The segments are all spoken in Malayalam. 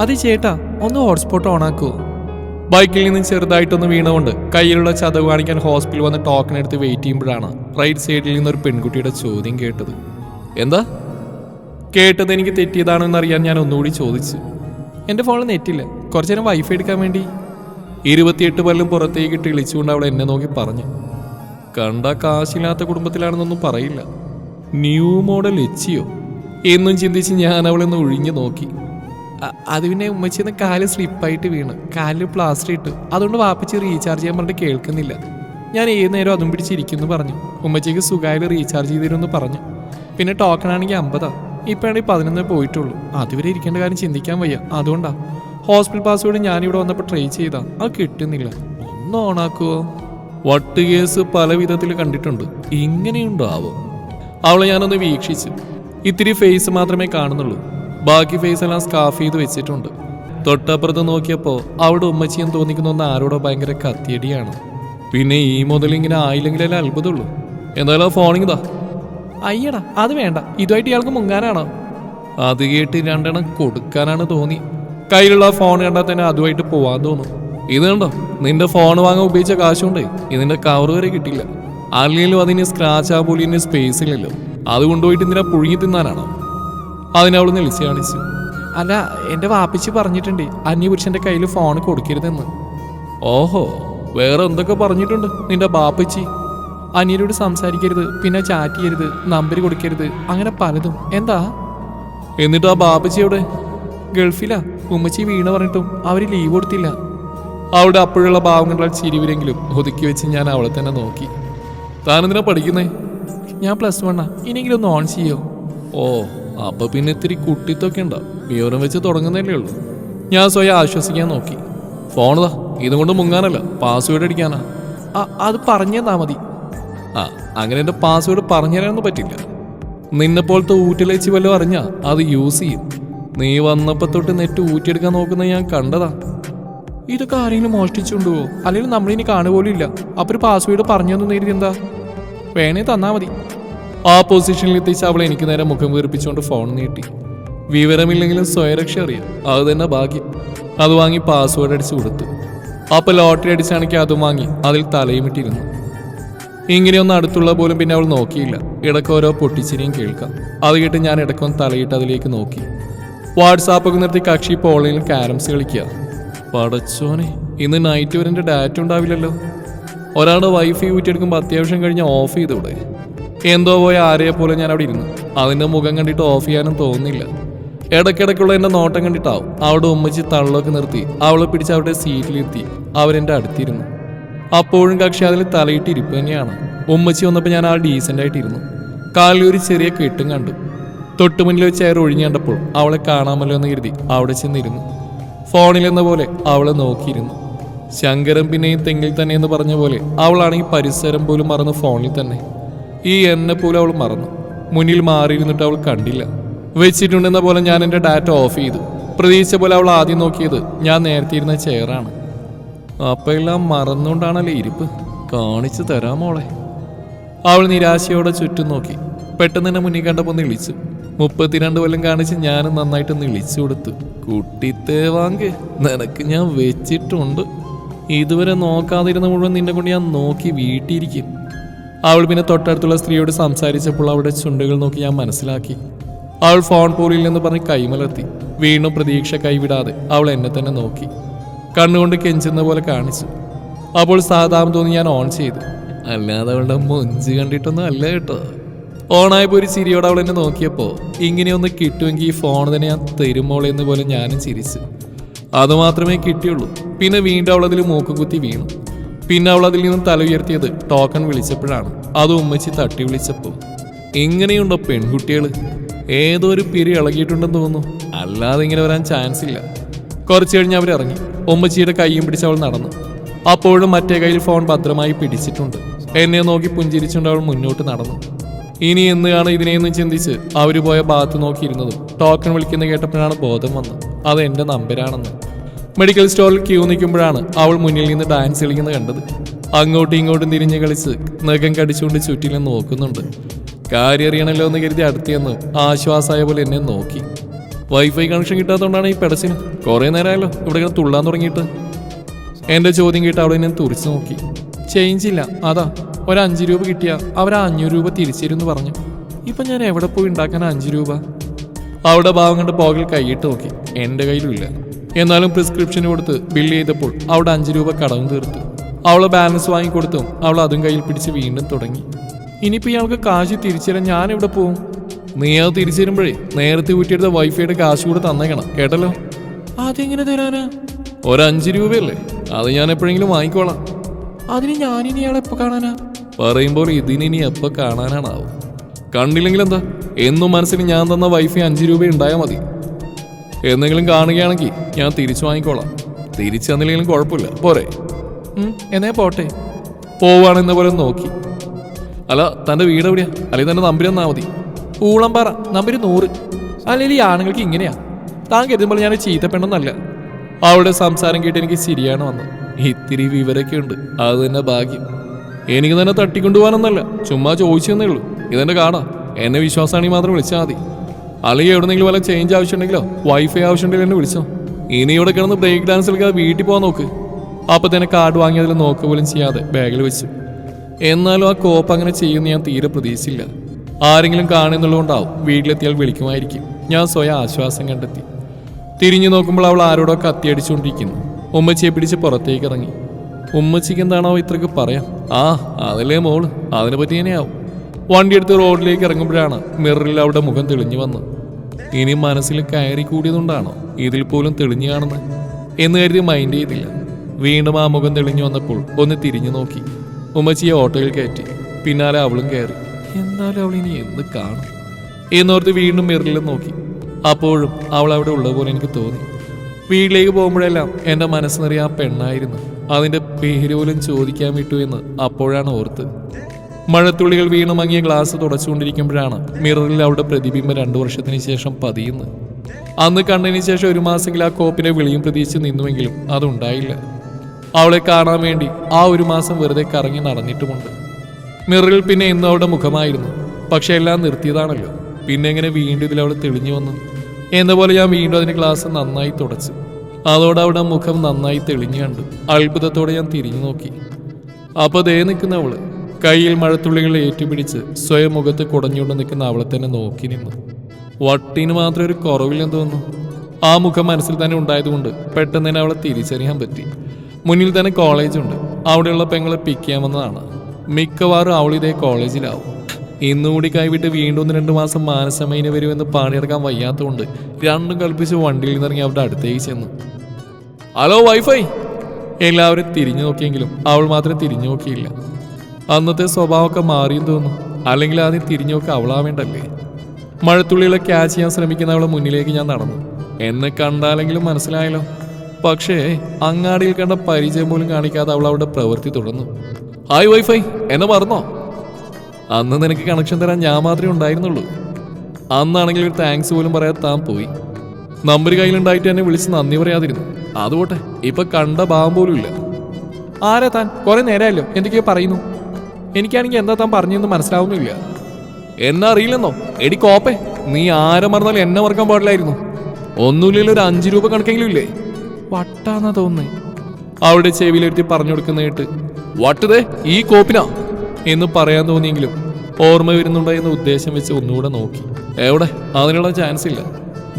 അത് ചേട്ടാ ഒന്ന് ഹോട്ട്സ്പോട്ട് ഓണാക്കൂ. ബൈക്കിൽ നിന്ന് ചെറുതായിട്ടൊന്ന് വീണുകൊണ്ട് കയ്യിലുള്ള ചതവ് കാണിക്കാൻ ഹോസ്പിറ്റലിൽ വന്ന് ടോക്കൺ എടുത്ത് വെയിറ്റ് ചെയ്യുമ്പോഴാണ് റൈറ്റ് സൈഡിൽ നിന്ന് ഒരു പെൺകുട്ടിയുടെ ചോദ്യം കേട്ടത്. എന്താ? കേട്ടത് എനിക്ക് തെറ്റിയതാണെന്ന് അറിയാൻ ഞാൻ ഒന്നുകൂടി ചോദിച്ചു. എന്റെ ഫോണിൽ നെറ്റില്ല. കുറച്ചു നേരം വൈഫൈ എടുക്കാൻ വേണ്ടി. ഇരുപത്തിയെട്ട് പല്ലും പുറത്തേക്ക് ഇളിച്ചുകൊണ്ട് അവൾ എന്നെ നോക്കി പറഞ്ഞു. കണ്ട കാശില്ലാത്ത കുടുംബത്തിലാണെന്നൊന്നും പറയില്ല. ന്യൂ മോഡൽ എച്ചിയോ എന്നും ചിന്തിച്ച് ഞാൻ അവളൊന്ന് ഒഴിഞ്ഞു നോക്കി. അത് പിന്നെ ഉമ്മച്ചിന്ന് കാൽ സ്ലിപ്പായിട്ട് വീണ്. കാലിൽ പ്ലാസ്റ്റർ ഇട്ടു. അതുകൊണ്ട് വാപ്പച്ചി റീചാർജ് ചെയ്യാൻ പറഞ്ഞിട്ട് കേൾക്കുന്നില്ല. ഞാൻ ഏത് നേരം അതും പിടിച്ചിരിക്കുന്നു പറഞ്ഞു. ഉമ്മച്ചിക്ക് സുഖമായിട്ട് റീചാർജ് ചെയ്തിരുന്നു പറഞ്ഞു. പിന്നെ ടോക്കൺ ആണെങ്കിൽ അമ്പതാ. ഇപ്പോഴാണെങ്കിൽ പതിനൊന്നേ പോയിട്ടുള്ളൂ. അതുവരെ ഇരിക്കേണ്ട കാര്യം ചിന്തിക്കാൻ വയ്യ. അതുകൊണ്ടാ. ഹോസ്പിറ്റൽ പാസ്വേഡ് ഞാനിവിടെ വന്നപ്പോൾ ട്രൈ ചെയ്താ. അത് കിട്ടുന്നില്ല. ഒന്ന് ഓണാക്കുവോ? വട്ട് കേസ് പല വിധത്തിൽ കണ്ടിട്ടുണ്ട്. ഇങ്ങനെയുണ്ടോ ആവോ അവളെ ഞാനൊന്ന് വീക്ഷിച്ചു. ഇത്തിരി ഫേസ് മാത്രമേ കാണുന്നുള്ളൂ. ബാക്കി ഫേസ് എല്ലാം സ്കാഫ് ചെയ്ത് വെച്ചിട്ടുണ്ട്. തൊട്ടപ്പുറത്ത് നോക്കിയപ്പോൾ അവിടെ ഉമ്മച്ചിയും തോന്നിക്കുന്ന ആരോടോ ഭയങ്കര കത്തിയടിയാണ്. പിന്നെ ഈ മുതൽ ഇങ്ങനെ ആയില്ലെങ്കിലല്ലേ അത്ഭുതമുള്ളൂ. എന്തായാലും ആ അയ്യടാ അത് വേണ്ട. ഇതുമായിട്ട് ഇയാൾക്ക് മുങ്ങാനാണോ? അത് കേട്ട് രണ്ടെണ്ണം കൊടുക്കാനാണ് തോന്നി. കയ്യിലുള്ള ഫോൺ കണ്ടാൽ തന്നെ അതുമായിട്ട് പോവാൻ തോന്നും. ഇത് കണ്ടോ നിന്റെ ഫോൺ വാങ്ങാൻ ഉപയോഗിച്ച കാശുണ്ട് ഇതിന്റെ കവർ വരെ കിട്ടില്ല അല്ലെങ്കിലും അതിന് സ്ക്രാച്ച് ആ പോലും സ്പേസ് ഇല്ലല്ലോ. അത് കൊണ്ടുപോയിട്ട് ഇതിനെ പുഴുങ്ങി തിന്നാനാണോ? അതിനവൾ നെളിച്ച് കാണിച്ചു. അല്ല എന്റെ വാപ്പിച്ച് പറഞ്ഞിട്ടുണ്ട് അന്യപുരുഷന്റെ കയ്യിൽ ഫോൺ കൊടുക്കരുതെന്ന്. ഓഹോ വേറെ എന്തൊക്കെ പറഞ്ഞിട്ടുണ്ട് നിന്റെ ബാപ്പച്ചി അന്യരോട് സംസാരിക്കരുത് പിന്നെ ചാറ്റ് ചെയ്യരുത് നമ്പർ കൊടുക്കരുത് അങ്ങനെ പലതും. എന്താ? എന്നിട്ട് ആ ബാപ്പച്ചി എവിടെ? ഗൾഫിലാ. ഉമ്മച്ചി വീണ പറഞ്ഞിട്ടും അവർ ലീവ് കൊടുത്തില്ല. അവിടെ അപ്പോഴുള്ള ഭാവം കണ്ടാൽ ചിരിവിരെങ്കിലും ഒതുക്കി വെച്ച് ഞാൻ അവളെ തന്നെ നോക്കി. താനെന്തിനാ പഠിക്കുന്നേ? ഞാൻ പ്ലസ് വണ്ണാ ഇനിയെങ്കിലും ഒന്ന് ഓൺ ചെയ്യോ? ഓ അപ്പൊ പിന്നെ ഇത്തിരി കുട്ടിത്തൊക്കെ ഉണ്ടാവും വിവരം വെച്ച് തുടങ്ങുന്നതല്ലേ ഉള്ളൂ. ഞാൻ സ്വയം ആശ്വസിക്കാൻ നോക്കി. ഫോണതാ ഇതും കൊണ്ട് മുങ്ങാനല്ല പാസ്വേഡ് അടിക്കാനാ. ആ, അത് പറഞ്ഞാ മതി. ആ അങ്ങനെ എന്റെ പാസ്വേഡ് പറഞ്ഞുതരാനൊന്നും പറ്റില്ല. നിന്നെ പോലത്തെ ഊറ്റിലേച്ച് വല്ലതും അറിഞ്ഞാ അത് യൂസ് ചെയ്യും. നീ വന്നപ്പോ തൊട്ട് നെറ്റ് ഊറ്റിയെടുക്കാൻ നോക്കുന്ന ഞാൻ കണ്ടതാ. ഇതൊക്കെ ആരെങ്കിലും മോഷ്ടിച്ചുണ്ടോ അല്ലെങ്കിൽ നമ്മളിനി കാണുപോലും ഇല്ല. അപ്പൊ ഒരു പാസ്വേഡ് പറഞ്ഞു തന്നു നേരിട്ട് എന്താ? വേണേ തന്നാ മതി. ആ പൊസിഷനിൽ എത്തിച്ച് അവൾ എനിക്ക് നേരെ മുഖം വീർപ്പിച്ചുകൊണ്ട് ഫോൺ നീട്ടി. വിവരമില്ലെങ്കിലും സ്വയരക്ഷ അറിയാം. അത് തന്നെ ഭാഗ്യം. അത് വാങ്ങി പാസ്വേഡ് അടിച്ചു കൊടുത്തു. അപ്പൊ ലോട്ടറി അടിച്ചാണെങ്കിൽ അതും വാങ്ങി അതിൽ തലയുമിട്ടിരുന്നു. ഇങ്ങനെയൊന്നും അടുത്തുള്ള പോലും പിന്നെ അവൾ നോക്കിയില്ല. ഇടയ്ക്ക് ഓരോ പൊട്ടിച്ചിരിയും കേൾക്കാം. അത് കേട്ട് ഞാൻ ഇടയ്ക്കൊന്ന് തലയിട്ട് അതിലേക്ക് നോക്കി. വാട്സാപ്പൊക്കെ നിർത്തി കക്ഷി ഇപ്പോൾ ഓൺലൈനിൽ ക്യാരംസ് കളിക്കുക. പടച്ചോനെ ഇന്ന് നൈറ്റ് വരെ എന്റെ ഡാറ്റ ഉണ്ടാവില്ലല്ലോ. ഒരാളുടെ വൈഫൈ ഊറ്റിയെടുക്കുമ്പോൾ അത്യാവശ്യം കഴിഞ്ഞ് ഓഫ് ചെയ്തൂടെ? എന്തോ പോയ ആരെയെ പോലെ ഞാൻ അവിടെ ഇരുന്നു. അതിന്റെ മുഖം കണ്ടിട്ട് ഓഫ് ചെയ്യാനും തോന്നുന്നില്ല. ഇടയ്ക്കിടയ്ക്കുള്ള എന്റെ നോട്ടം കണ്ടിട്ടാവും അവിടെ ഉമ്മച്ചി തള്ളൊക്കെ നിർത്തി അവളെ പിടിച്ച് അവരുടെ സീറ്റിലിരുത്തി അവരെന്റെ അടുത്തിരുന്നു. അപ്പോഴും കക്ഷി അതിൽ തലയിട്ട് ഇരിപ്പ് തന്നെയാണ്. ഉമ്മച്ചി വന്നപ്പോൾ ഞാൻ ആ ഡീസെന്റ് ആയിട്ടിരുന്നു കാലിൽ ഒരു ചെറിയ കെട്ടും കണ്ടു. തൊട്ടു മുന്നിൽ വെച്ച് ചെയർ ഒഴിഞ്ഞു കണ്ടപ്പോൾ അവളെ കാണാമല്ലോ എന്ന് കരുതി അവിടെ ചെന്നിരുന്നു. ഫോണിലെന്ന പോലെ അവളെ നോക്കിയിരുന്നു. ശങ്കരൻ പിന്നെയും തെങ്ങിൽ തന്നെ എന്ന് പറഞ്ഞ പോലെ അവളാണെങ്കിൽ പരിസരം പോലും മറന്ന് ഫോണിൽ തന്നെ. ഈ എന്നെ പോലെ അവൾ മറന്നു. മുന്നിൽ മാറിയിരുന്നിട്ട് അവൾ കണ്ടില്ല. വെച്ചിട്ടുണ്ടെന്ന പോലെ ഞാൻ എന്റെ ഡാറ്റ ഓഫ് ചെയ്തു. പ്രതീക്ഷിച്ച പോലെ അവൾ ആദ്യം നോക്കിയത് ഞാൻ നേരത്തെ ഇരുന്ന ചെയറാണ്. അപ്പം എല്ലാം മറന്നുകൊണ്ടാണല്ലേ ഇരിപ്പ്? കാണിച്ചു തരാം മോളെ. അവൾ നിരാശയോടെ ചുറ്റും നോക്കി. പെട്ടെന്ന് തന്നെ മുന്നിൽ കണ്ടപ്പോൾ നിളിച്ചു. മുപ്പത്തിരണ്ട് കൊല്ലം കാണിച്ച് ഞാനും നന്നായിട്ട് നിളിച്ചു കൊടുത്തു. കുട്ടിത്തേവാങ്ക് നിനക്ക് ഞാൻ വെച്ചിട്ടുണ്ട്. ഇതുവരെ നോക്കാതിരുന്ന മുഴുവൻ നിന്നെ കൊണ്ട് ഞാൻ നോക്കി വീട്ടിയിരിക്കും. അവൾ പിന്നെ തൊട്ടടുത്തുള്ള സ്ത്രീയോട് സംസാരിച്ചപ്പോൾ അവളുടെ ചുണ്ടുകൾ നോക്കി ഞാൻ മനസ്സിലാക്കി. അവൾ ഫോൺ പോലിൽ നിന്ന് പറഞ്ഞ് കൈമലർത്തി. വീണ്ടും പ്രതീക്ഷ കൈവിടാതെ അവൾ എന്നെ തന്നെ നോക്കി. കണ്ണുകൊണ്ട് കെഞ്ചുന്ന പോലെ കാണിച്ചു. അപ്പോൾ സാധാരണ തോന്നി ഞാൻ ഓൺ ചെയ്തു. അല്ലാതെ അവളുടെ മൊഞ്ച് കണ്ടിട്ടൊന്നും അല്ല കേട്ടോ. ഓണായപ്പോൾ ഒരു ചിരിയോടെ അവൾ എന്നെ നോക്കിയപ്പോൾ ഇങ്ങനെയൊന്ന് കിട്ടുമെങ്കിൽ ഈ ഫോൺ തന്നെ ഞാൻ തരുമോളെന്ന് പോലെ ഞാനും ചിരിച്ചു. അതുമാത്രമേ കിട്ടിയുള്ളൂ. പിന്നെ വീണ്ടും അവളതിൽ മൂക്കുകുത്തി വീണു. പിന്നെ അവൾ അതിൽ നിന്ന് തല ഉയർത്തിയത് ടോക്കൺ വിളിച്ചപ്പോഴാണ്. അത് ഉമ്മച്ചി തട്ടി വിളിച്ചപ്പോൾ ഇങ്ങനെയുണ്ടോ പെൺകുട്ടികൾ ഏതോ ഒരു പിരി ഇളകിയിട്ടുണ്ടെന്ന് തോന്നുന്നു. അല്ലാതെ ഇങ്ങനെ വരാൻ ചാൻസ് ഇല്ല. കുറച്ച് കഴിഞ്ഞ് അവരിറങ്ങി ഉമ്മച്ചിയുടെ കൈയും പിടിച്ച് അവൾ നടന്നു. അപ്പോഴും മറ്റേ കയ്യിൽ ഫോൺ ഭദ്രമായി പിടിച്ചിട്ടുണ്ട്. എന്നെ നോക്കി പുഞ്ചിരിച്ചുകൊണ്ട് അവൾ മുന്നോട്ട് നടന്നു. ഇനി എന്താണ് ഇതിനെയൊന്നും ചിന്തിച്ച് അവർ പോയ ഭാഗത്ത് നോക്കിയിരുന്നതും ടോക്കൺ വിളിക്കുന്ന കേട്ടപ്പോഴാണ് ബോധം വന്നത്. അത് എന്റെ നമ്പരാണെന്ന്. മെഡിക്കൽ സ്റ്റോറിൽ ക്യൂ നിൽക്കുമ്പോഴാണ് അവൾ മുന്നിൽ നിന്ന് ഡാൻസ് കളിക്കുന്നത് കണ്ടത്. അങ്ങോട്ടും ഇങ്ങോട്ടും തിരിഞ്ഞ് കളിച്ച് നഖം കടിച്ചുകൊണ്ട് ചുറ്റിലും നോക്കുന്നുണ്ട്. കാര്യം അറിയണല്ലോ എന്ന് കരുതി അടുത്തിയെന്ന് ആശ്വാസമായ പോലെ എന്നെ നോക്കി. വൈഫൈ കണക്ഷൻ കിട്ടാത്തതുകൊണ്ടാണ് ഈ പെടച്ചിന്. കുറേ നേരമായല്ലോ ഇവിടെ ഇങ്ങനെ തുള്ളാൻ തുടങ്ങിയിട്ട്. എന്റെ ചോദ്യം കേട്ട് അവിടെ ഞാൻ തുറിച്ചു നോക്കി. ചേഞ്ച് ഇല്ല. അതാ ഒരു രൂപ കിട്ടിയ അവർ അഞ്ഞൂറ് രൂപ തിരിച്ചിരുന്നു പറഞ്ഞു. ഇപ്പൊ ഞാൻ എവിടെ പോയി ഉണ്ടാക്കാൻ അഞ്ച് രൂപ? അവിടെ ഭാവം കണ്ട് പോകൽ കൈയിട്ട് നോക്കി. എന്റെ കയ്യിലും ഇല്ല. എന്നാലും പ്രിസ്ക്രിപ്ഷൻ കൊടുത്ത് ബില്ല് ചെയ്തപ്പോൾ അവിടെ അഞ്ച് രൂപ കടവും തീർത്തു. അവളെ ബാലൻസ് വാങ്ങിക്കൊടുത്തും അവൾ അതും കയ്യിൽ പിടിച്ച് വീണ്ടും തുടങ്ങി. ഇനിയിപ്പോൾ ഇയാൾക്ക് കാശ് തിരിച്ചുതരാൻ എവിടെ പോവും? നീ അത് തിരിച്ചു തരുമ്പോഴേ നേരത്തെ ഊറ്റിയെടുത്ത വൈഫൈയുടെ കാശ് കൂടെ തന്നേക്കണം കേട്ടല്ലോ? അതെങ്ങനെ തരാനാ? ഒരഞ്ച് രൂപയല്ലേ? അത് ഞാൻ എപ്പോഴെങ്കിലും വാങ്ങിക്കോളാം. അതിന് ഞാനിനി ഇയാളെ എപ്പോൾ കാണാനാ? പറയുമ്പോൾ ഇതിനി എപ്പോൾ കാണാനാണാവും? കണ്ടില്ലെങ്കിൽ എന്താ എന്നും മനസ്സിൽ ഞാൻ തന്ന വൈഫൈ അഞ്ച് രൂപ ഉണ്ടായാൽ മതി. എന്തെങ്കിലും കാണുകയാണെങ്കിൽ ഞാൻ തിരിച്ചു വാങ്ങിക്കോളാം. തിരിച്ചു തന്നില്ലെങ്കിലും കുഴപ്പമില്ല. പോരെ. എന്നേ പോട്ടെ. പോവാണെന്ന പോലെ നോക്കി. അല്ല തന്റെ വീട് എവിടെയാ? അല്ലെങ്കിൽ തന്റെ നമ്പർ തന്നാ മതി. ഊളംപാറ നമ്പർ നൂറ്. അല്ലെങ്കിൽ ഈ ആണുങ്ങൾക്ക് ഇങ്ങനെയാ. താൻ കരുതുമ്പോൾ ഞാൻ ചീത്തപ്പെണെന്നല്ല അവളുടെ സംസാരം കേട്ട് എനിക്ക് ശരിയാണ് വന്നത്. ഇത്തിരി വിവരമൊക്കെ ഉണ്ട്. അത് തന്നെ ഭാഗ്യം. എനിക്ക് തന്നെ തട്ടിക്കൊണ്ടുപോകാനൊന്നല്ല. ചുമ്മാ ചോദിച്ചു തന്നേ ഉള്ളൂ. ഇതെന്നെ കാണാം. എന്നെ വിശ്വാസമാണെങ്കിൽ മാത്രം വിളിച്ചാൽ മതി. അല്ലെങ്കിൽ എവിടെന്നെങ്കിലും വല്ല ചേഞ്ച് ആവശ്യമുണ്ടെങ്കിലോ? വൈഫൈ ആവശ്യമുണ്ടെങ്കിൽ എന്നെ വിളിച്ചോ. ഇനി ഇവിടെ കിടന്ന് ബ്രേക്ക് ഡാൻസ് കളിക്കാതെ വീട്ടിൽ പോകാൻ നോക്ക്. അപ്പൊ തന്നെ കാർഡ് വാങ്ങിയതിൽ നോക്ക് പോലും ചെയ്യാതെ ബാഗിൽ വെച്ചു. എന്നാലും ആ കോപ്പ് അങ്ങനെ ചെയ്യുമെന്ന് ഞാൻ തീരെ പ്രതീക്ഷിച്ചില്ല. ആരെങ്കിലും കാണുന്നുള്ളതുകൊണ്ടാവും വീട്ടിലെത്തിയാൽ വിളിക്കുമായിരിക്കും. ഞാൻ സ്വയം ആശ്വാസം കണ്ടെത്തി. തിരിഞ്ഞു നോക്കുമ്പോൾ അവൾ ആരോടോ കത്തിയടിച്ചുകൊണ്ടിരിക്കുന്നു ഉമ്മച്ചിയെ പിടിച്ച് പുറത്തേക്ക് ഇറങ്ങി. ഉമ്മച്ചിക്ക് എന്താണോ ഇത്രക്ക് പറയാം? ആ അതല്ലേ മോൾ. അതിനെ പറ്റി തന്നെയാവും വണ്ടി എടുത്ത് റോഡിലേക്ക് ഇറങ്ങുമ്പോഴാണ് മിററിൽ അവിടെ മുഖം തെളിഞ്ഞു വന്ന് ഇനി മനസ്സിൽ കയറി കൂടിയതുകൊണ്ടാണോ ഇതിൽ പോലും തെളിഞ്ഞു കാണുന്നത്? എന്ന് കരുതി മൈൻഡ് ചെയ്തില്ല. വീണ്ടും ആ മുഖം തെളിഞ്ഞു വന്നപ്പോൾ ഒന്ന് തിരിഞ്ഞു നോക്കി. ഉമ്മച്ചിയെ ഓട്ടോയിൽ കയറ്റി. പിന്നാലെ അവളും കയറി. എന്നാലും അവൾ ഇനി എന്ന് കാണും. എന്നോർത്ത് വീണ്ടും മിററിൽ നോക്കി. അപ്പോഴും അവൾ അവിടെ ഉള്ള പോലെ എനിക്ക് തോന്നി. വീട്ടിലേക്ക് പോകുമ്പോഴെല്ലാം എന്റെ മനസ്സ് നിറയെ ആ പെണ്ണായിരുന്നു. അതിന്റെ പേര് പോലും ചോദിക്കാൻ വിട്ടു എന്ന് അപ്പോഴാണ് ഓർത്ത്. മഴത്തുള്ളികൾ വീണ് മങ്ങിയ ഗ്ലാസ് തുടച്ചുകൊണ്ടിരിക്കുമ്പോഴാണ് മിററിൽ അവിടെ പ്രതിബിംബം രണ്ടു വർഷത്തിന് ശേഷം പതിയുന്നത്. അന്ന് കണ്ടതിന് ശേഷം ഒരു മാസമെങ്കിലും ആ കോപ്പിനെ വിളിയും പ്രതീക്ഷിച്ച് നിന്നുവെങ്കിലും അതുണ്ടായില്ല. അവളെ കാണാൻ വേണ്ടി ആ ഒരു മാസം വെറുതെ കറങ്ങി നടന്നിട്ടുമുണ്ട്. മിററിൽ പിന്നെ ഇന്ന് അവളുടെ മുഖമായിരുന്നു. പക്ഷെ എല്ലാം നിർത്തിയതാണല്ലോ. പിന്നെ എങ്ങനെ വീണ്ടും ഇതിൽ അവൾ തെളിഞ്ഞു വന്നു? എന്ന പോലെ ഞാൻ വീണ്ടും അതിന് ഗ്ലാസ് നന്നായി തുടച്ചു. അതോടെ അവിടെ മുഖം നന്നായി തെളിഞ്ഞു കണ്ടു. അത്ഭുതത്തോടെ ഞാൻ തിരിഞ്ഞു നോക്കി. അപ്പോൾ ദേ നിൽക്കുന്ന അവൾ കയ്യിൽ മഴത്തുള്ളികൾ ഏറ്റുപിടിച്ച് സ്വയം മുഖത്ത് കുടഞ്ഞുകൊണ്ട് നിൽക്കുന്ന അവളെ തന്നെ നോക്കി നിന്നു. വട്ടിന് മാത്രം ഒരു കുറവില്ലെന്ന് തോന്നുന്നു. ആ മുഖം മനസ്സിൽ തന്നെ ഉണ്ടായതുകൊണ്ട് പെട്ടെന്ന് തന്നെ അവളെ തിരിച്ചറിയാൻ പറ്റി. മുന്നിൽ തന്നെ കോളേജുണ്ട്. അവിടെയുള്ള പെങ്ങളെ പിക്ക് ചെയ്യാമെന്നതാണ് മിക്കവാറും അവൾ ഇതേ കോളേജിലാവും. ഇന്നുകൂടി കൈവിട്ട് വീണ്ടും ഒന്ന് രണ്ട് മാസം മാനസമൈന വരുമെന്ന് പാണിയെടുക്കാൻ വയ്യാത്തതുകൊണ്ട് രണ്ടും കൽപ്പിച്ച് വണ്ടിയിൽ നിന്നിറങ്ങി അവരുടെ അടുത്തേക്ക് ചെന്നു. Hello wifi. എല്ലാവരും തിരിഞ്ഞു നോക്കിയെങ്കിലും അവൾ മാത്രം തിരിഞ്ഞു നോക്കിയില്ല. അന്നത്തെ സ്വഭാവമൊക്കെ മാറിയെന്ന് തോന്നുന്നു. അല്ലെങ്കിൽ ആദ്യം തിരിഞ്ഞൊക്കെ അവളാവേണ്ടല്ലേ? മഴത്തുള്ളികളെ ക്യാച്ച് ചെയ്യാൻ ശ്രമിക്കുന്ന അവളെ മുന്നിലേക്ക് ഞാൻ നടന്നു. എന്നെ കണ്ടാലെങ്കിലും മനസ്സിലായല്ലോ. പക്ഷേ അങ്ങാടിയിൽ കണ്ട പരിചയം പോലും കാണിക്കാതെ അവൾ അവളുടെ പ്രവൃത്തി തുടർന്നു. ഹായ് വൈഫൈ എന്നെ മറന്നോ? അന്ന് നിനക്ക് കണക്ഷൻ തരാൻ ഞാൻ മാത്രമേ ഉണ്ടായിരുന്നുള്ളൂ. അന്നാണെങ്കിൽ ഒരു താങ്ക്സ് പോലും പറയാതെ താൻ പോയി. നമ്പർ കയ്യിലുണ്ടായിട്ട് എന്നെ വിളിച്ച് നന്ദി പറയാതിരുന്നു. അതുപോട്ടെ ഇപ്പൊ കണ്ട ഭാവം പോലും ഇല്ല ആരാ താൻ? കുറെ നേരമല്ലോ എന്തൊക്കെയോ പറയുന്നു. എനിക്കാണെങ്കിൽ എന്താ താൻ പറഞ്ഞെന്ന് മനസ്സിലാവുന്നില്ല. എന്നാ അറിയില്ലെന്നോ? എടി കോപ്പേ നീ ആരെ മറന്നാലും എന്നെ മറക്കാൻ പാടില്ലായിരുന്നു. ഒന്നുമില്ലല്ലോ ഒരു അഞ്ചു രൂപ കണക്കെങ്കിലും ഇല്ലേ? വട്ടാന്നാ തോന്നുന്നേ. അവിടെ ചെവിയിലെടുത്തി പറഞ്ഞു കൊടുക്കുന്ന കേട്ട് വട്ടുതേ ഈ കോപ്പിനാ എന്ന് പറയാൻ തോന്നിയെങ്കിലും ഓർമ്മ വരുന്നുണ്ടോ എന്ന ഉദ്ദേശം വെച്ച് ഒന്നുകൂടെ നോക്കി. എവിടെ? അതിനുള്ള ചാൻസ് ഇല്ല.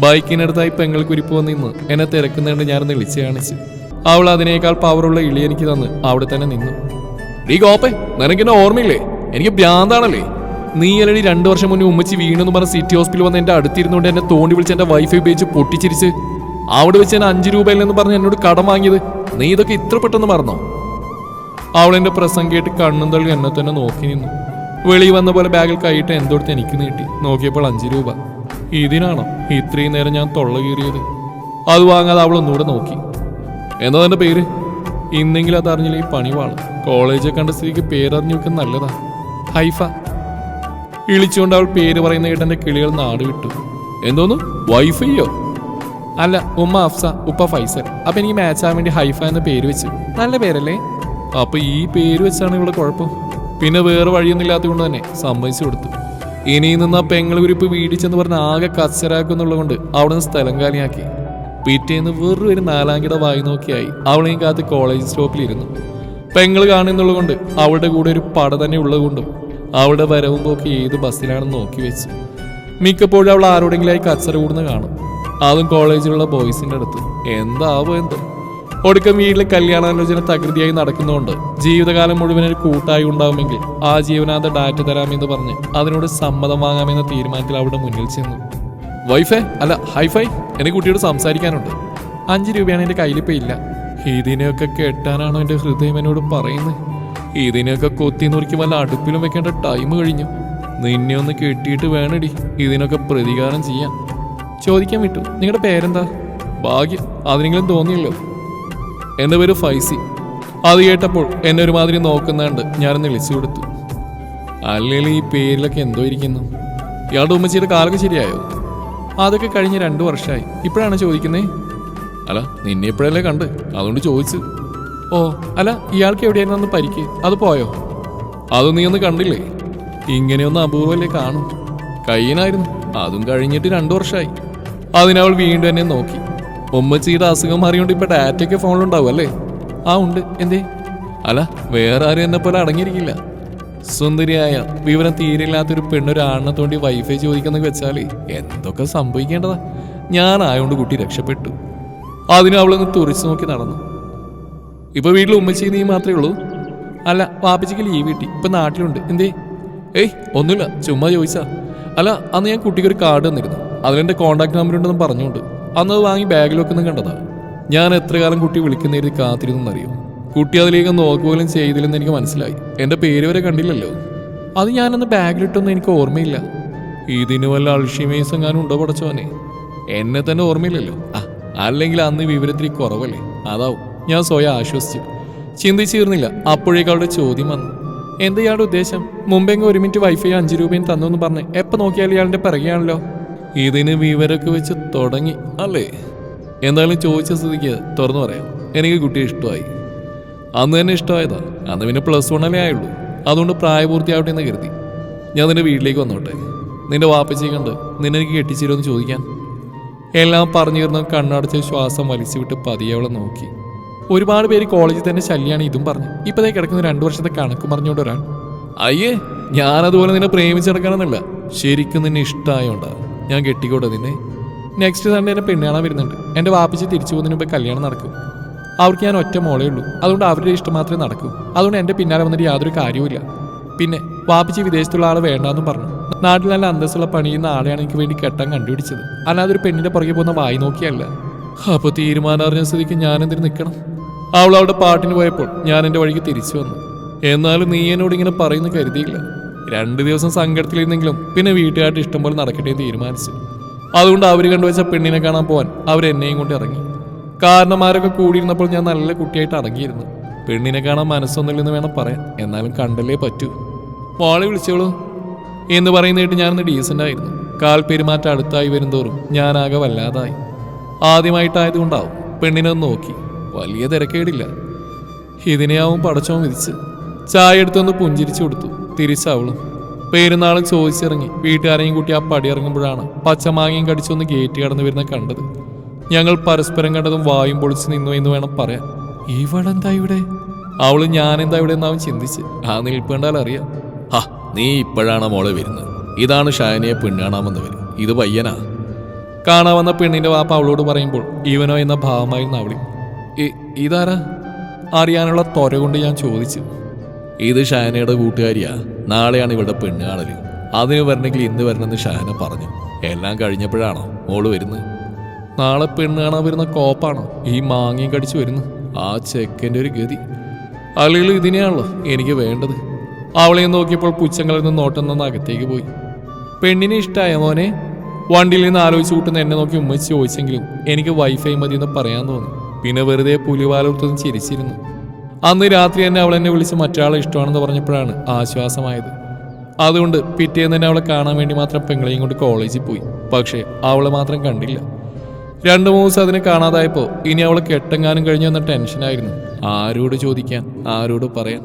ബൈക്കിനടുത്തായി പെങ്ങൾ കുരിപ്പ് വന്നിന്ന് എന്നെ തിരക്കുന്നുണ്ട് ഞാനൊന്ന് വിളിച്ച് കാണിച്ച്. അവൾ അതിനേക്കാൾ പവറുള്ള ഇളി എനിക്ക് തന്ന് അവിടെ തന്നെ നിന്നു. ഡീ കോപ്പേ നിനക്കെന്നെ ഓർമ്മയില്ലേ? എനിക്ക് ഭ്രാന്താണല്ലേ? നീ അല്ലടി രണ്ടു വർഷം മുന്നേ ഉമ്മച്ചി വീണെന്ന് പറഞ്ഞ സിറ്റി ഹോസ്പിറ്റൽ വന്ന് എന്റെ അടുത്തിരുന്നുകൊണ്ട് എന്നെ തോണ്ടി വിളിച്ച് എന്റെ വൈഫൈ ഉപയോഗിച്ച് പൊട്ടിച്ചിരിച്ച്. അവിടെ വെച്ച് എന്നെ അഞ്ചു രൂപയില്ലെന്ന് പറഞ്ഞ് എന്നോട് കടം വാങ്ങിയത്. നീ ഇതൊക്കെ ഇത്ര പെട്ടെന്ന് മറന്നോ? അവൾ എന്റെ പ്രസംഗം കേട്ട് കണ്ണും തള്ളി എന്നെ തന്നെ നോക്കി നിന്നു. വെളി വന്ന പോലെ ബാഗിൽ കൈയിട്ട് എന്തോടത്ത് എനിക്ക് നീട്ടി. നോക്കിയപ്പോൾ അഞ്ചു രൂപ. ഇതിനാണോ ഇത്രയും നേരം ഞാൻ തൊള്ള കീറിയത്? അത് വാങ്ങാതെ അവൾ ഒന്നുകൂടെ നോക്കി. എന്താ തന്റെ പേര്? ഇന്നെങ്കിലും അതറിഞ്ഞില്ല ഈ പണി പണിവാണ് കോളേജ് കണ്ട സ്ത്രീക്ക് പേരറിഞ്ഞു വെക്കാൻ നല്ലതാ. ഹൈഫ. ഇളിച്ചുകൊണ്ട് അവൾ പേര് പറയുന്ന കേട്ട് കിളികൾ നാട് വിട്ടു. എന്തോന്നു? വൈഫയ്യോ അല്ല ഉമ്മ അഫ്സ ഉപ്പ ഫൈസൽ. അപ്പൊ എനിക്ക് മാച്ച് ആവാൻ വേണ്ടി ഹൈഫ എന്ന പേര് വെച്ചു. നല്ല പേരല്ലേ? അപ്പൊ ഈ പേര് വെച്ചാണ് ഇവിടെ കുഴപ്പം. പിന്നെ വേറെ വഴിയൊന്നും ഇല്ലാത്തത് കൊണ്ട് തന്നെ സമ്മതിച്ചു കൊടുത്തു. ഇനി നിന്ന് ആ പെങ്ങളുരിപ്പ് വീടിച്ചെന്ന് പറഞ്ഞ ആകെ കച്ചരാക്കുന്നുള്ളതുകൊണ്ട് അവിടെ നിന്ന് സ്ഥലം കാലിയാക്കി. പിറ്റേന്ന് വെറും ഒരു നാലാം കിട വായി നോക്കിയായി. അവളെയും കാത്ത് കോളേജ് സ്റ്റോപ്പിലിരുന്നു. പെങ്ങൾ കാണുന്നുള്ളത് കൊണ്ട് അവളുടെ കൂടെ ഒരു പട തന്നെ ഉള്ളതുകൊണ്ടും അവളുടെ വരവും പോക്കി ഏത് ബസ്സിലാണെന്ന് നോക്കി വെച്ച്. മിക്കപ്പോഴും അവൾ ആരോടെങ്കിലായി കച്ചറ കൂടുന്ന കാണും. അതും കോളേജിലുള്ള ബോയ്സിന്റെ അടുത്ത്. എന്താവോ എന്തോ? ഒടുക്കം വീട്ടിലെ കല്യാണാലോചന തകൃതിയായി നടക്കുന്നതുകൊണ്ട് ജീവിതകാലം മുഴുവൻ ഒരു കൂട്ടായി ഉണ്ടാവുമെങ്കിൽ ആ ജീവനാന്ത ഡാറ്റ തരാമെന്ന് പറഞ്ഞ് അതിനോട് സമ്മതം വാങ്ങാമെന്ന തീരുമാനത്തിൽ അവിടെ മുന്നിൽ ചെന്നു. വൈഫൈ അല്ല ഹൈഫൈ എനിക്ക് കുട്ടിയോട് സംസാരിക്കാനുണ്ട്. അഞ്ച് രൂപയാണ് എന്റെ കയ്യിലിപ്പോൾ ഇല്ല. ഇതിനെയൊക്കെ കെട്ടാനാണോ എന്റെ ഹൃദയം എന്നോട് പറയുന്നത്? ഇതിനെയൊക്കെ കൊത്തി നുറുക്കി വല്ല അടുപ്പിലും വെക്കേണ്ട ടൈം കഴിഞ്ഞു. നിന്നെ ഒന്ന് കെട്ടിയിട്ട് വേണടി ഇതിനൊക്കെ പ്രതികാരം ചെയ്യാൻ. ചോദിക്കാൻ വിട്ടു. നിങ്ങളുടെ പേരെന്താ? ഭാഗ്യം. അതിനെങ്കിലും തോന്നിയല്ലോ. എന്റെ പേര് ഫൈസി. അത് കേട്ടപ്പോൾ എന്നെ ഒരുമാതിരി നോക്കുന്നുണ്ട്. ഞാനൊന്ന് വിളിച്ചു കൊടുത്തു. അല്ലെങ്കിൽ ഈ പേരിലൊക്കെ എന്തോ ഇരിക്കുന്നു. ഇയാളുടെ ഉമ്മച്ചിയുടെ കാലൊക്കെ ശരിയായോ? അതൊക്കെ കഴിഞ്ഞ് രണ്ടു വർഷമായി. ഇപ്പോഴാണ് ചോദിക്കുന്നേ അല്ല നിന്നെ ഇപ്പോഴല്ലേ കണ്ട്? അതുകൊണ്ട് ചോദിച്ചു. ഓ അല്ല ഇയാൾക്ക് എവിടെയായിരുന്നു അന്ന് പരിക്ക്? അത് പോയോ? അത് നീ ഒന്ന് കണ്ടില്ലേ? ഇങ്ങനെയൊന്ന് അപൂർവല്ലേ കാണും. കയ്യനായിരുന്നു. അതും കഴിഞ്ഞിട്ട് രണ്ടു വർഷമായി അതിനവൾ വീണ്ടും എന്നെ നോക്കി. ഉമ്മച്ചിയുടെ അസുഖം മാറിയോണ്ട് ഇപ്പൊ ഡാറ്റയ്ക്ക് ഫോണിലുണ്ടാവും അല്ലേ? ആ ഉണ്ട്. എന്തേ? അല്ല വേറെ ആരും എന്നെ പോലെ അടങ്ങിയിരിക്കില്ല. സുന്ദരിയായ വിവരം തീരില്ലാത്തൊരു പെണ്ണൊരു ആണിനെ തോണ്ടി വൈഫൈ ചോദിക്കുന്ന വെച്ചാൽ എന്തൊക്കെ സംഭവിക്കേണ്ടതാ? ഞാനായോണ്ട് കുട്ടി രക്ഷപ്പെട്ടു. അതിന് അവളൊന്ന് തുറിച്ചു നോക്കി നടന്നു. ഇപ്പൊ വീട്ടിൽ ഉമ്മച്ചി നീ മാത്രമേ ഉള്ളൂ? അല്ല വാപ്പച്ചിക്ക് ലീവ് കിട്ടി. ഇപ്പൊ നാട്ടിലുണ്ട്. എന്തേ? ഏയ് ഒന്നുമില്ല. ചുമ്മാ ചോദിച്ചാ. അല്ല അന്ന് ഞാൻ കുട്ടിക്ക് ഒരു കാർഡ് തന്നിരുന്നു അതിലെന്റെ കോണ്ടാക്ട് നമ്പർ ഉണ്ടെന്ന് പറഞ്ഞുകൊണ്ട്. അന്ന് അത് വാങ്ങി ബാഗിൽ വെക്കുന്ന കണ്ടതാ. ഞാൻ എത്ര കാലം കുട്ടി വിളിക്കുന്നതിൽ കാത്തിരുന്നെന്നറിയോ കുട്ടി അതിലേക്ക് നോക്കുപോലും ചെയ്തില്ലെന്ന് എനിക്ക് മനസ്സിലായി. എന്റെ പേര് വരെ കണ്ടില്ലല്ലോ. അത് ഞാനന്ന് ബാഗിലിട്ടൊന്നും എനിക്ക് ഓർമ്മയില്ല. ഇതിന് വല്ല അൾഷിമേസ് എങ്ങാനും ഉണ്ടോ പടച്ചോനെ എന്നെ തന്നെ ഓർമ്മയില്ലല്ലോ. അല്ലെങ്കിൽ അന്ന് വിവരത്തിൽ കുറവല്ലേ? അതാവും. ഞാൻ സ്വയം ആശ്വസിച്ചു. ചിന്തിച്ചിരുന്നില്ല. അപ്പോഴേക്ക് അവളുടെ ചോദ്യം വന്നു. എന്താ ഇയാളുടെ ഉദ്ദേശം? മുമ്പെങ്കിൽ ഒരു മിനിറ്റ് വൈഫൈ അഞ്ച് രൂപയും തന്നു എന്ന് പറഞ്ഞ് എപ്പോൾ നോക്കിയാലും ഇയാളുടെ പിറകെയാണല്ലോ? ഇതിന് വിവരമൊക്കെ വെച്ച് തുടങ്ങി അല്ലേ? എന്തായാലും ചോദിച്ച സ്ഥിതിക്ക് തുറന്നു പറയാം. എനിക്ക് കുട്ടിയെ ഇഷ്ടമായി. അന്ന് തന്നെ ഇഷ്ടമായതാ. അന്ന് പിന്നെ പ്ലസ് വണ്ണല്ലേ ആയുള്ളൂ. അതുകൊണ്ട് പ്രായപൂർത്തിയാവട്ടെ എന്ന് കരുതി. ഞാൻ നിന്റെ വീട്ടിലേക്ക് വന്നോട്ടെ. നിന്റെ വാപ്പച്ചി കണ്ട് നിന്നെ എനിക്ക് കെട്ടിച്ചിരുമെന്ന് ചോദിക്കാൻ. എല്ലാം പറഞ്ഞു തീർന്ന് കണ്ണടച്ച് ശ്വാസം വലിച്ചു വിട്ട് പതിയെ അവളെ നോക്കി. ഒരുപാട് പേര് കോളേജിൽ തന്നെ ശല്യാണ് ഇതും പറഞ്ഞു. ഇപ്പതേ കിടക്കുന്ന രണ്ടു വർഷത്തെ കണക്ക് പറഞ്ഞുകൊണ്ട് ഒരാൾ അയ്യേ ഞാനതുപോലെ നിന്നെ പ്രേമിച്ചെടുക്കണമെന്നില്ല ശരിക്കും നിന്നെ ഇഷ്ടമായോണ്ടാ ഞാൻ കെട്ടിക്കോട്ടെ നിന്നെ. നെക്സ്റ്റ് സൺഡേ എന്നെ പെണ്ണാണാൻ വരുന്നുണ്ട്. എന്റെ വാപ്പിച്ച് തിരിച്ചു പോകുന്നതിന് മുമ്പ് കല്യാണം നടക്കും. അവർക്ക് ഞാൻ ഒറ്റ മോളേ ഉള്ളൂ. അതുകൊണ്ട് അവരുടെ ഇഷ്ടം മാത്രമേ നടക്കൂ. അതുകൊണ്ട് എന്റെ പിന്നാലെ വന്നിട്ട് യാതൊരു കാര്യവുമില്ല. പിന്നെ വാപ്പിച്ച് വിദേശത്തുള്ള ആൾ വേണ്ടാന്നും പറഞ്ഞു. നാട്ടിൽ നല്ല അന്തസ്സുള്ള പണിയുന്ന ആളെയാണ് എനിക്ക് വേണ്ടി കെട്ടാൻ കണ്ടുപിടിച്ചത്. അല്ലാതെ ഒരു പെണ്ണിന്റെ പുറകെ പോകുന്ന വായി നോക്കിയല്ല. അപ്പൊ തീരുമാനം അറിഞ്ഞ സ്ഥിതിക്ക് ഞാൻ എന്തിനു നിൽക്കണം? അവൾ അവിടെ പാട്ടിന് പോയപ്പോൾ ഞാൻ എന്റെ വഴിക്ക് തിരിച്ചു വന്നു. എന്നാലും നീ എന്നോട് ഇങ്ങനെ പറയുന്നു കരുതിയില്ല. രണ്ട് ദിവസം സങ്കടത്തിലിരുന്നെങ്കിലും പിന്നെ വീട്ടുകാരുടെ ഇഷ്ടം പോലെ നടക്കട്ടെ തീരുമാനിച്ചു. അതുകൊണ്ട് അവർ കണ്ടുവച്ച പെണ്ണിനെ കാണാൻ പോവാൻ അവരെന്നെയും കൊണ്ട് ഇറങ്ങി. കാരണമാരൊക്കെ കൂടിയിരുന്നപ്പോൾ ഞാൻ നല്ല കുട്ടിയായിട്ട് അടങ്ങിയിരുന്നു. പെണ്ണിനെ കാണാൻ മനസ്സൊന്നുമില്ലെന്ന് വേണം പറയാൻ. എന്നാലും കണ്ടല്ലേ പറ്റൂ. മോളെ വിളിച്ചോളൂ എന്ന് പറയുന്നതായിട്ട് ഞാനൊന്ന് ഡീസന്റ് ആയിരുന്നു കാൽ പെരുമാറ്റം അടുത്തായി വരുന്തോറും ഞാനാകെ വല്ലാതായി. ആദ്യമായിട്ടായതുകൊണ്ടാവും പെണ്ണിനെ ഒന്ന് നോക്കി. വലിയ തിരക്കേടില്ല. ഇതിനെയാവും പടച്ചവും വിധിച്ച് ചായ എടുത്തൊന്ന് പുഞ്ചിരിച്ചു കൊടുത്തു. തിരിച്ചവളും പെരുന്നാളും ചോദിച്ചിറങ്ങി. വീട്ടുകാരെയും കൂട്ടി ആ പടി ഇറങ്ങുമ്പോഴാണ് പച്ചമാങ്ങയും കടിച്ചൊന്ന് ഗേറ്റ് കടന്നു വരുന്ന കണ്ടത്. ഞങ്ങൾ പരസ്പരം കണ്ടതും വായും പൊളിച്ച് നിന്നു എന്ന് വേണം പറയാൻ. ഇവളെന്താ ഇവിടെ? അവൾ ഞാനെന്താ ഇവിടെ എന്നാവും ചിന്തിച്ച്. ആ നിൽപ്പ് കണ്ടാൽ അറിയാം. ഹാ നീ ഇപ്പോഴാണ് മോളെ വരുന്നത്? ഇതാണ് ഷാനിയെ പെണ്ണാണാമെന്നവർ ഇത് പയ്യനാ. കാണാൻ വന്ന പെണ്ണിന്റെ വാപ്പ അവളോട് പറയുമ്പോൾ ഇവനോ എന്ന ഭാവമായിരുന്നു അവളി. "ഇ- ഇതാരാ? അറിയാനുള്ള തൊര കൊണ്ട് ഞാൻ ചോദിച്ചു. ഇത് ഷാനയുടെ കൂട്ടുകാരിയാ. നാളെയാണ് ഇവിടെ പെണ്ണ് കാണൽ അതിന് വരണമെങ്കിൽ ഇന്ന് വരണമെന്ന് ഷാന പറഞ്ഞു. എല്ലാം കഴിഞ്ഞപ്പോഴാണോ മോൾ വരുന്നത്? നാളെ പെണ്ണ് കാണാൻ വരുന്ന കോപ്പാണോ ഈ മാങ്ങയും കടിച്ചു വരുന്നു ആ ചെക്കന്റെ ഒരു ഗതി. അല്ലെങ്കിൽ ഇതിനെയാണല്ലോ എനിക്ക് വേണ്ടത്. അവളെ നോക്കിയപ്പോൾ പുച്ഛങ്ങളിൽ നിന്ന് നോട്ടം നിന്ന് അകത്തേക്ക് പോയി. പെണ്ണിനെ ഇഷ്ടമായ മോനെ? വണ്ടിയിൽ നിന്ന് ആലോചിച്ച് കൂട്ടുന്ന എന്നെ നോക്കി ഉമ്മച്ച് ചോദിച്ചെങ്കിലും എനിക്ക് വൈഫൈ മതി എന്ന് പറയാൻ തോന്നി. പിന്നെ വെറുതെ പുലിവാലോർത്തൊന്നും ചിരിച്ചിരുന്നു. അന്ന് രാത്രി തന്നെ അവൾ എന്നെ വിളിച്ച് മറ്റൊരാളെ ഇഷ്ടമാണെന്ന് പറഞ്ഞപ്പോഴാണ് ആശ്വാസമായത്. അതുകൊണ്ട് പിറ്റേന്ന് തന്നെ അവളെ കാണാൻ വേണ്ടി മാത്രം പെങ്ങളെയും കൊണ്ട് കോളേജിൽ പോയി. പക്ഷേ അവളെ മാത്രം കണ്ടില്ല. രണ്ടു മൂന്ന് ദിവസം അതിനെ കാണാതായപ്പോൾ ഇനി അവളെ കെട്ടെങ്ങാനും കഴിഞ്ഞു എന്ന ടെൻഷനായിരുന്നു. ആരോട് ചോദിക്കാൻ ആരോട് പറയാൻ?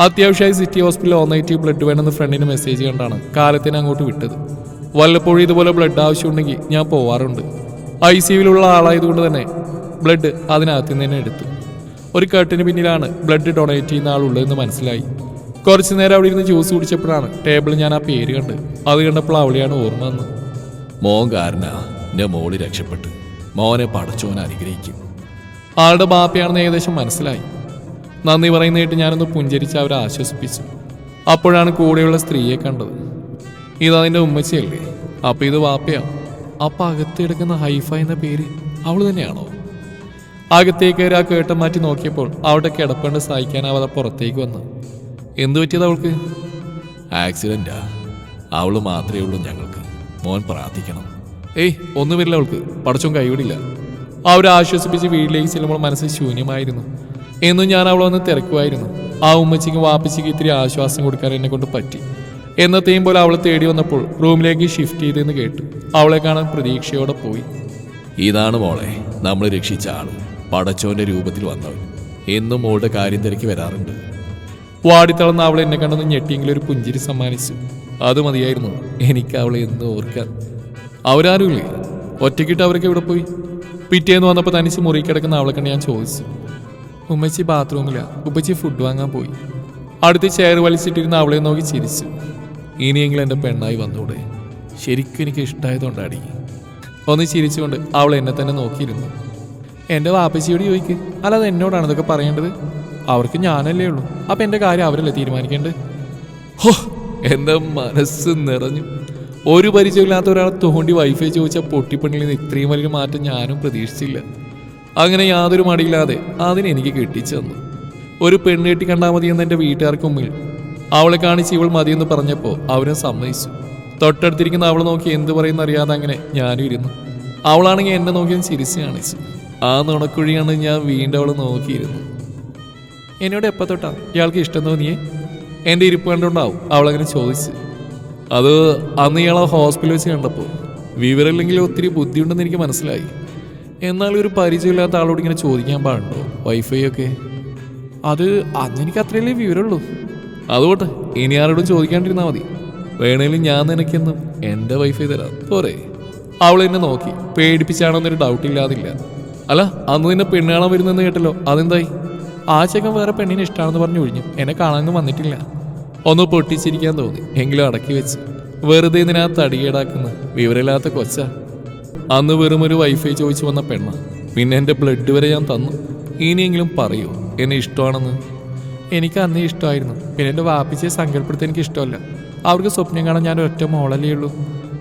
അത്യാവശ്യമായി സിറ്റി ഹോസ്പിറ്റലിൽ ഓൺ നൈറ്റ് ബ്ലഡ് വേണമെന്ന് ഫ്രണ്ടിന് മെസ്സേജ് കണ്ടാണ്. കാലത്തിന് അങ്ങോട്ട് വിട്ടത്. വല്ലപ്പോഴും ഇതുപോലെ ബ്ലഡ് ആവശ്യമുണ്ടെങ്കിൽ ഞാൻ പോവാറുണ്ട്. ഐ സി യുവിലുള്ള ആളായതുകൊണ്ട് തന്നെ ബ്ലഡ് അതിനകത്ത് നിന്ന് തന്നെ എടുത്തു. ഒരു കട്ടിന് പിന്നിലാണ് ബ്ലഡ് ഡൊണേറ്റ് ചെയ്യുന്ന ആളുള്ളതെന്ന് മനസ്സിലായി. കുറച്ചു നേരം അവിടെ ഇരുന്ന് ജ്യൂസ് കുടിച്ചപ്പോഴാണ് ടേബിളിൽ ഞാൻ ആ പേര് കണ്ട്. അത് കണ്ടപ്പോൾ അവളെയാണ് ഓർമ്മ വന്നത്. മോൻ കാരനാ എന്റെ മോൾ രക്ഷപ്പെട്ടു. മോനെ പടച്ചോൻ അനുഗ്രഹിക്കും. ആളുടെ ബാപ്പയാണെന്ന് ഏകദേശം മനസ്സിലായി. നന്ദി പറയുന്ന കേട്ട് ഞാനൊന്ന് പുഞ്ചരിച്ച് അവരെ ആശ്വസിപ്പിച്ചു. അപ്പോഴാണ് കൂടെയുള്ള സ്ത്രീയെ കണ്ടത്. ഇതതിന്റെ ഉമ്മച്ചയല്ലേ? അപ്പം ഇത് വാപ്പയാണ് അപ്പം അകത്ത് കിടക്കുന്ന ഹൈഫ എന്ന പേര് അവൾ തന്നെയാണോ? അകത്തേക്ക് ആ കേട്ടം മാറ്റി നോക്കിയപ്പോൾ അവിടെ കിടപ്പേണ്ട സഹിക്കാനാവാതെ പുറത്തേക്ക് വന്നു. എന്തു പറ്റിയത് അവൾക്ക്? ആക്സിഡന്റാ അവൾ മാത്രമേ ഉള്ളൂ ഞങ്ങൾക്ക്. മോൻ പ്രാർത്ഥിക്കണം. ഏയ് ഒന്നും വരില്ല അവൾക്ക്. പടച്ചോൻ കൈവിടില്ല. അവരെ ആശ്വസിപ്പിച്ച് വീട്ടിലേക്ക് ചെല്ലുമ്പോൾ മനസ്സ് ശൂന്യമായിരുന്നു. എന്നും ഞാൻ അവളെ ഒന്ന് തിരക്കുമായിരുന്നു. ആ ഉമ്മച്ചിക്ക് വാപ്പച്ചിക്ക് ഇത്തിരി ആശ്വാസം കൊടുക്കാൻ എന്നെ കൊണ്ട് പറ്റി. എന്നത്തെയും പോലെ അവളെ തേടി വന്നപ്പോൾ റൂമിലേക്ക് ഷിഫ്റ്റ് ചെയ്തെന്ന് കേട്ടു അവളെ കാണാൻ പ്രതീക്ഷയോടെ പോയി. ഇതാണ് മോളെ നമ്മൾ രക്ഷിച്ച ആൾ. പടച്ചോന്റെ രൂപത്തിൽ വന്നവൾ എന്നും മോളുടെ കാര്യം തിരക്കി വരാറുണ്ട്. വാടിത്തളർന്ന അവളെ എന്നെ കണ്ടെന്ന് ഞെട്ടിയെങ്കിലും ഒരു പുഞ്ചിരി സമ്മാനിച്ചു. അത് മതിയായിരുന്നു. എനിക്ക് അവളെ എന്ന് ഓർക്കാൻ. അവരാരുമില്ലേ. ഒറ്റയ്ക്കിട്ട് അവരൊക്കെ ഇവിടെ പോയി? പിറ്റേന്ന് വന്നപ്പോൾ തനിച്ച് മുറി കിടക്കുന്ന അവളെ കണ്ട് ഞാൻ ചോദിച്ചു. ഉമ്മച്ചി ബാത്റൂമില്ല ഉപ്പച്ചി ഫുഡ് വാങ്ങാൻ പോയി. അടുത്ത് ചെയർ വലിച്ചിട്ടിരുന്ന അവളെ നോക്കി ചിരിച്ചു. ഇനിയെങ്കിലും എന്റെ പെണ്ണായി വന്നൂടെ. ശരിക്കും എനിക്ക് ഇഷ്ടമായതുകൊണ്ടാടി ഒന്ന് ചിരിച്ചുകൊണ്ട് അവൾ എന്നെ തന്നെ നോക്കിയിരുന്നു. എന്റെ വാപ്പച്ചിയോട് ചോദിക്ക് അല്ലാതെ എന്നോടാണ് ഇതൊക്കെ പറയേണ്ടത്? അവർക്ക് ഞാനല്ലേ ഉള്ളൂ. അപ്പം എന്റെ കാര്യം അവരല്ലേ തീരുമാനിക്കേണ്ടത്? ഹോ എന്റെ മനസ്സ് നിറഞ്ഞു. ഒരു പരിചയമില്ലാത്ത ഒരാൾ തോണ്ടി വൈഫൈ ചോദിച്ച പൊട്ടിപ്പണിയിൽ നിന്ന് ഇത്രയും വലിയ മാറ്റം ഞാനും പ്രതീക്ഷിച്ചില്ല. അങ്ങനെ യാതൊരു മടിയില്ലാതെ അതിനെ എനിക്ക് കെട്ടിച്ചു തന്നു ഒരു പെണ്ണേട്ടി കണ്ടാൽ മതി എന്ന് എന്റെ വീട്ടുകാർക്ക് മുമ്പിൽ അവളെ കാണിച്ച് ഇവൾ മതിയെന്ന് പറഞ്ഞപ്പോൾ അവനെ സമ്മതിച്ചു. തൊട്ടടുത്തിരിക്കുന്ന അവൾ നോക്കി എന്ത് പറയുന്ന അറിയാതെ അങ്ങനെ ഞാനും ഇരുന്നു. അവളാണെങ്കിൽ എന്നെ നോക്കി ചിരിച്ച് കാണിച്ചു. ആ നുണക്കുഴിയാണ് ഞാൻ വീണ്ടും അവളെ നോക്കിയിരുന്നു എന്നോട് എപ്പോൾ തൊട്ടാ? ഇയാൾക്ക് ഇഷ്ടം തോന്നിയേ എന്റെ ഇരിപ്പ് കണ്ടുകൊണ്ടാവും അവളങ്ങനെ ചോദിച്ചു. അത് അന്ന് ഇയാളെ ഹോസ്പിറ്റലിൽ വെച്ച് കണ്ടപ്പോൾ വിവരമില്ലെങ്കിൽ ഒത്തിരി ബുദ്ധിയുണ്ടെന്ന് എനിക്ക് മനസ്സിലായി. എന്നാൽ ഒരു പരിചയമില്ലാത്ത ആളോട് ഇങ്ങനെ ചോദിക്കാൻ പാടുണ്ടോ? വൈഫൈ ഒക്കെ? അത് അന്നെനിക്ക് അത്രയല്ലേ വിവരമുള്ളൂ. അതുകൊട്ടെ ഇനി ആരോടും ചോദിക്കാണ്ടിരുന്നാൽ മതി. വേണേലും ഞാൻ നിനക്കെന്നും എന്റെ വൈഫൈ തരാം. പോരെ. അവൾ എന്നെ നോക്കി. പേടിപ്പിച്ചാണോന്നൊരു ഡൗട്ട് ഇല്ലാതില്ല. അല്ല അന്ന് നിന്നെ പെണ്ണ് കാണാൻ വരുന്നെന്ന് കേട്ടല്ലോ. അതെന്തായി? ആ ചെക്കൻ വേറെ പെണ്ണിനെ ഇഷ്ടമാണെന്ന് പറഞ്ഞു ഒഴിഞ്ഞു. എന്നെ കാണാനൊന്നും വന്നിട്ടില്ല. ഒന്ന് പൊട്ടിച്ചിരിക്കാൻ തോന്നി. എങ്കിലും അടക്കി വെച്ച്. വെറുതെ ഇതിനാ തടിയേടാക്കുന്ന വിവരമില്ലാത്ത കൊച്ച. അന്ന് വെറും ഒരു വൈഫൈ ചോദിച്ചു വന്ന പെണ്ണ. പിന്നെ എന്റെ ബ്ലഡ് വരെ ഞാൻ തന്നു. ഇനിയെങ്കിലും പറയൂ എന്നെ ഇഷ്ടമാണെന്ന്. എനിക്ക് അന്നേ ഇഷ്ടമായിരുന്നു. പിന്നെ എന്റെ വാപ്പിച്ചെ സങ്കല്പപ്പെടുത്തി എനിക്ക് ഇഷ്ടമല്ല. അവർക്ക് സ്വപ്നം കാണാൻ ഞാൻ ഒറ്റ മോളല്ലേ ഉള്ളൂ.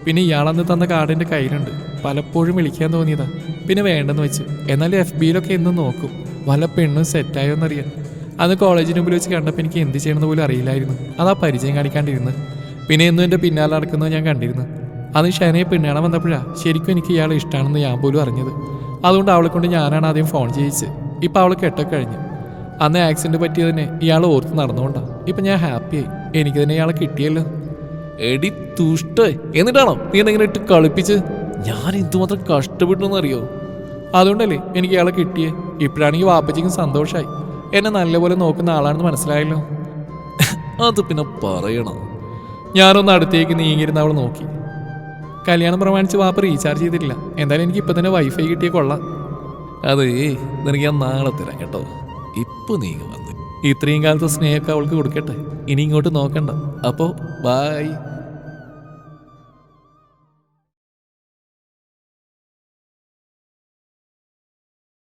പിന്നെ ഇയാളന്ന് തന്ന കാർഡ് എന്റെ കയ്യിലുണ്ട്. പലപ്പോഴും വിളിക്കാൻ തോന്നിയതാ. പിന്നെ വേണ്ടെന്ന് വെച്ച്. എന്നാൽ എഫ് ബിയിലൊക്കെ എന്നും നോക്കും. വല്ല പെണ്ണും സെറ്റായോ എന്നറിയാം അന്ന് കോളേജിന് മുമ്പിൽ വെച്ച് കണ്ടപ്പോൾ എനിക്ക് എന്ത് ചെയ്യണമെന്ന് പോലും അറിയില്ലായിരുന്നു. അതാ പരിചയം കാണിക്കാണ്ടിരുന്നു പിന്നെ എന്നും എന്റെ പിന്നാലെ നടക്കുന്നത് ഞാൻ കണ്ടിരുന്നു അന്ന് ഷനയെ പെണ്ണ് കാണാൻ വന്നപ്പോഴാണ് ശരിക്കും എനിക്ക് ഇയാളെ ഇഷ്ടമാണെന്ന് ഞാൻ പോലും അറിഞ്ഞത്. അതുകൊണ്ട് അവളെ കൊണ്ട് ഞാനാണ് ആദ്യം ഫോൺ ചെയ്യിച്ച് ഇപ്പം അവൾ കെട്ടൊക്കെ കഴിഞ്ഞു. അന്ന് ആക്സിഡന്റ് പറ്റിയതിനെ ഇയാൾ ഓർത്ത് നടന്നുകൊണ്ടാണ് ഇപ്പം ഞാൻ ഹാപ്പിയായി എനിക്ക് തന്നെ ഇയാളെ കിട്ടിയല്ലോ. എടി തുഷ്ടേ എന്നിട്ടാണോ നീ എന്തെങ്കിലും ഇട്ട് കളിപ്പിച്ച് ഞാൻ എന്തുമാത്രം കഷ്ടപ്പെട്ടു അറിയോ അതുകൊണ്ടല്ലേ എനിക്ക് ഇയാളെ കിട്ടിയേ. ഇപ്പോഴാണെങ്കിൽ വാപ്പച്ചിക്കും സന്തോഷമായി എന്നെ നല്ലപോലെ നോക്കുന്ന ആളാണെന്ന് മനസ്സിലായല്ലോ. അത് പിന്നെ പറയണം? ഞാനൊന്ന് അടുത്തേക്ക് നീങ്ങിയിരുന്ന അവൾ നോക്കി. കല്യാണം പ്രമാണിച്ച് വാപ്പ റീചാർജ് ചെയ്തിട്ടില്ല. എന്തായാലും എനിക്ക് ഇപ്പൊ തന്നെ വൈഫൈ കിട്ടിയ കൊള്ളാം. അതേ നിനക്ക് ഞാൻ നാളെ തരാം കേട്ടോ. ഇപ്പൊ നീങ്ങ വന്ന്. ഇത്രയും കാലത്തെ സ്നേഹമൊക്കെ അവൾക്ക് കൊടുക്കട്ടെ. ഇനി ഇങ്ങോട്ട് നോക്കണ്ട. അപ്പോ ബായ്